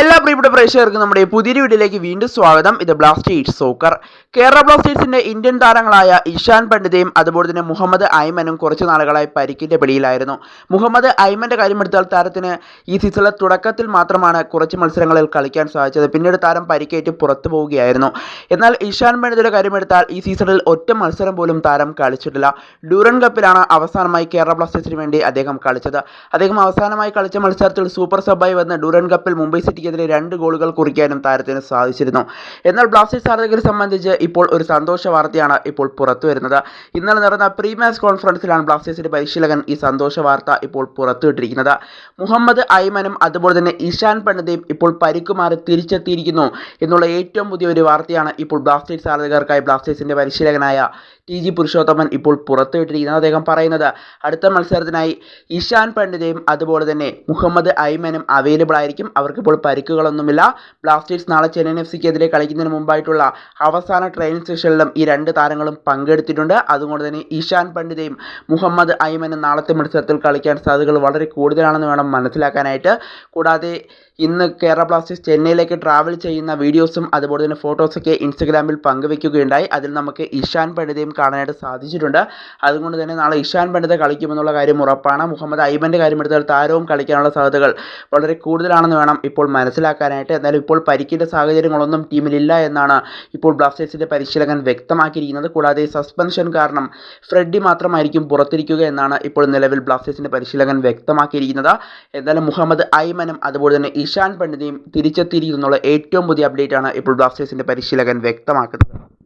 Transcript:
എല്ലാ പ്രിയപ്പെട്ട പ്രേക്ഷകർക്കും നമ്മുടെ പുതിയൊരു വീഡിയോയിലേക്ക് വീണ്ടും സ്വാഗതം. ഇത് ബ്ലാസ്റ്റേഴ്സ് സോക്കർ കേരള ബ്ലാസ്റ്റേഴ്സിന്റെ ഇന്ത്യൻ താരങ്ങളായ ഇഷാൻ പണ്ഡിതയും അതുപോലെ തന്നെ മുഹമ്മദ് ഐമനും കുറച്ച് നാളുകളായി പരിക്കിന്റെ പിടിയിലായിരുന്നു. മുഹമ്മദ് ഐമന്റെ കാര്യമെടുത്താൽ താരത്തിന് ഈ സീസണിലെ തുടക്കത്തിൽ മാത്രമാണ് കുറച്ച് മത്സരങ്ങളിൽ കളിക്കാൻ സാധിച്ചത്. പിന്നീട് താരം പരിക്കേറ്റ് പുറത്തു പോവുകയായിരുന്നു. എന്നാൽ ഇഷാൻ പണ്ഡിതയുടെ കാര്യമെടുത്താൽ ഈ സീസണിൽ ഒറ്റ മത്സരം പോലും താരം കളിച്ചിട്ടില്ല. ഡ്യൂറൻ കപ്പിലാണ് അവസാനമായി കേരള ബ്ലാസ്റ്റേഴ്സിന് വേണ്ടി അദ്ദേഹം കളിച്ചത്. അദ്ദേഹം അവസാനമായി കളിച്ച മത്സരത്തിൽ സൂപ്പർ സബായി വന്ന ഡ്യൂറൻ കപ്പിൽ മുംബൈ സിറ്റിക്കെതിരെ രണ്ട് ഗോളുകൾ കുറിക്കാനും താരത്തിന് സാധിച്ചിരുന്നു. എന്നാൽ ബ്ലാസ്റ്റേഴ്സ് ആരാധകരെ സംബന്ധിച്ച് ഇപ്പോൾ ഒരു സന്തോഷ വാർത്തയാണ് ഇപ്പോൾ പുറത്തു വരുന്നത്. ഇന്നലെ നടന്ന പ്രീ മാച്ച് കോൺഫറൻസിലാണ് ബ്ലാസ്റ്റേഴ്സിന്റെ പരിശീലകൻ ഈ സന്തോഷ വാർത്ത ഇപ്പോൾ പുറത്തുവിട്ടിരിക്കുന്നത് മുഹമ്മദ് ഐമനും അതുപോലെ തന്നെ ഇഷാൻ പണ്ഡിതയും ഇപ്പോൾ പരിക്കുമാറി തിരിച്ചെത്തിയിരിക്കുന്നു എന്നുള്ള ഏറ്റവും പുതിയ ഒരു വാർത്തയാണ് ഇപ്പോൾ ബ്ലാസ്റ്റേഴ്സ് ആരാധകർക്കായി ബ്ലാസ്റ്റേഴ്സിന്റെ പരിശീലകനായ ടി ജി പുരുഷോത്തമൻ ഇപ്പോൾ പുറത്തുവിട്ടിരിക്കുന്നത് അദ്ദേഹം പറയുന്നത് അടുത്ത മത്സരത്തിനായി ഇഷാൻ പണ്ഡിതയും അതുപോലെ തന്നെ മുഹമ്മദ് ഐമനും അവൈലബിൾ ആയിരിക്കും. അവർക്കിപ്പോൾ പരിക്കുകളൊന്നുമില്ല. ബ്ലാസ്റ്റേഴ്സ് നാളെ ചെന്നൈയിൻ എഫ് സിക്കെതിരെ കളിക്കുന്നതിന് മുമ്പായിട്ടുള്ള അവസാന ട്രെയിനിങ് സെഷനിലും ഈ രണ്ട് താരങ്ങളും പങ്കെടുത്തിട്ടുണ്ട്. അതുകൊണ്ട് തന്നെ ഇഷാൻ പണ്ഡിതയും മുഹമ്മദ് ഐമനും നാളത്തെ മത്സരത്തിൽ കളിക്കാൻ സാധ്യതകൾ വളരെ കൂടുതലാണെന്ന് വേണം മനസ്സിലാക്കാനായിട്ട്. കൂടാതെ ഇന്ന് കേരള ബ്ലാസ്റ്റേഴ്സ് ചെന്നൈയിലേക്ക് ട്രാവൽ ചെയ്യുന്ന വീഡിയോസും അതുപോലെ തന്നെ ഫോട്ടോസൊക്കെ ഇൻസ്റ്റഗ്രാമിൽ പങ്കുവയ്ക്കുകയുണ്ടായി അതിൽ നമുക്ക് ഇഷാൻ പണ്ഡിതയും കാണാനായിട്ട് സാധിച്ചിട്ടുണ്ട്. അതുകൊണ്ട് തന്നെ നാളെ ഇഷാൻ പണ്ഡിത കളിക്കുമെന്നുള്ള കാര്യം ഉറപ്പാണ്. മുഹമ്മദ് ഐബന്റെ കാര്യമെടുത്താൽ താരവും കളിക്കാനുള്ള സാധ്യതകൾ വളരെ കൂടുതലാണെന്ന് വേണം ഇപ്പോൾ മനസ്സിലാക്കാനായിട്ട്. എന്നാലും ഇപ്പോൾ പരിക്കിന്റെ സാഹചര്യങ്ങളൊന്നും ടീമിലില്ല എന്നാണ് ഇപ്പോൾ ബ്ലാസ്റ്റേഴ്സിന്റെ പരിശീലകൻ വ്യക്തമാക്കിയിരിക്കുന്നത്. കൂടാതെ സസ്പെൻഷൻ കാരണം ഫ്രെഡി മാത്രമായിരിക്കും പുറത്തിരിക്കുക എന്നാണ് ഇപ്പോൾ നിലവിൽ ബ്ലാസ്റ്റേഴ്സിന്റെ പരിശീലകൻ വ്യക്തമാക്കിയിരിക്കുന്നത്. എന്നാലും മുഹമ്മദ് ഐമനും അതുപോലെ തന്നെ ഇഷാൻ പണ്ഡിതയും തിരിച്ചെത്തിയിരിക്കുന്നുള്ള ഏറ്റവും പുതിയ അപ്ഡേറ്റ് ആണ് ഇപ്പോൾ ബ്ലാസ്റ്റേഴ്സിന്റെ പരിശീലകൻ വ്യക്തമാക്കുന്നത്.